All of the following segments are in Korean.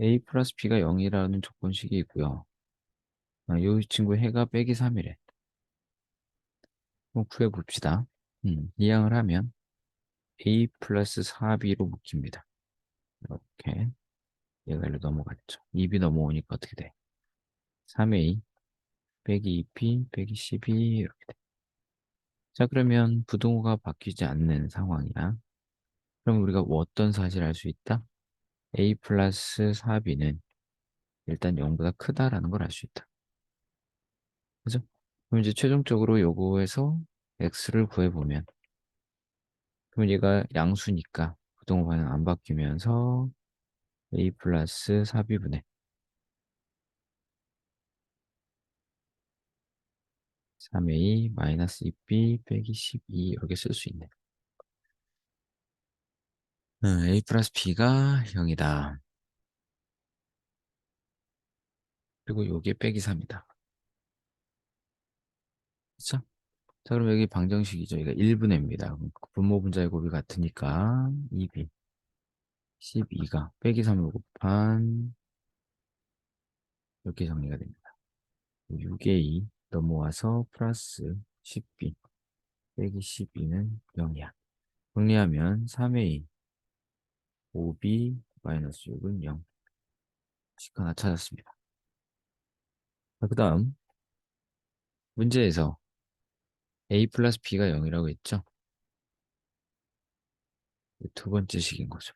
a 플러스 b가 0이라는 조건식이 있고요. 아, 이 친구 해가 빼기 3이래. 그럼 구해봅시다. 음, 이항을 하면 a 플러스 4b로 묶입니다. 이렇게 얘가 일로 넘어갔죠. 2b 넘어오니까 어떻게 돼? 3a 빼기 2p 빼기 12 이렇게 돼. 자 그러면 부동호가 바뀌지 않는 상황이야. 그럼 우리가 어떤 사실을 알 수 있다? A 플러스 4b는 일단 0보다 크다라는 걸 알 수 있다. 그죠? 그럼 이제 최종적으로 요거에서 x를 구해보면 그럼 얘가 양수니까 부동호 반응 안 바뀌면서 a 플러스 4b분의 3a 마이너스 2b 빼기 12 이렇게 쓸 수 있네. 음, a 플러스 b가 0이다. 그리고 요게 빼기 3이다. 그쵸? 자, 그럼 여기 방정식이죠. 이거 1분의 입니다. 분모 분자의 곱이 같으니까 2b 12가 빼기 3을 곱한 이렇게 정리가 됩니다. 6a 넘어와서 플러스 10b 빼기 12는 0이야. 정리하면 3a 5b 마이너스 6은 0. 식 하나 찾았습니다. 그 다음 문제에서 a 플러스 b가 0이라고 했죠? 두 번째 식인 거죠.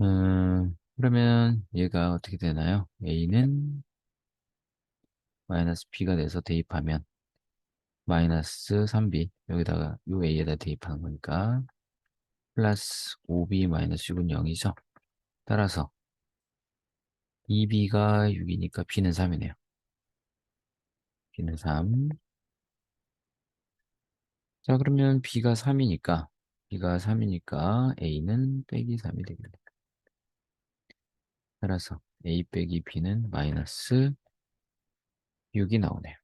음, 그러면 얘가 어떻게 되나요? a는 마이너스 b가 돼서 대입하면 마이너스 3b 여기다가 요 a에다 대입하는 거니까 플러스 5b 마이너스 6은 0이죠. 따라서 2b가 6이니까 b는 3이네요. b는 3. 자, 그러면 b가 3이니까 b가 3이니까 a는 빼기 3이 되겠네. 따라서 a 빼기 b는 마이너스 6이 나오네요.